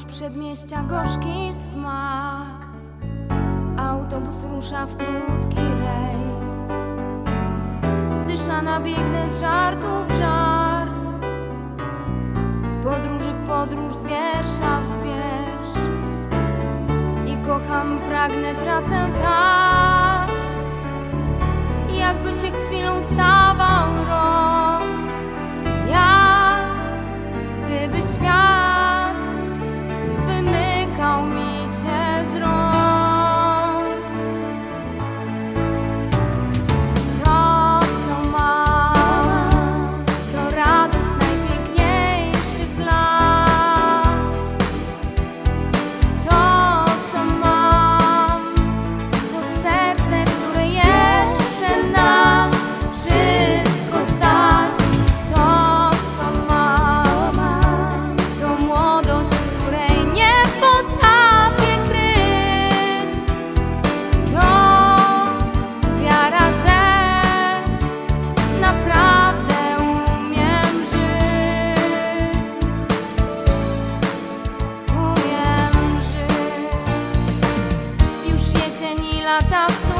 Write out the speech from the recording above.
już przedmieścia gorzki smak. Autobus rusza w krótki rejs. Zdyszana biegnę z żartu w żart. Z podróży w podróż, z wiersza w wiersz. I kocham, pragnę, tracę tak. Jakby się chwilą stało. ela. Tá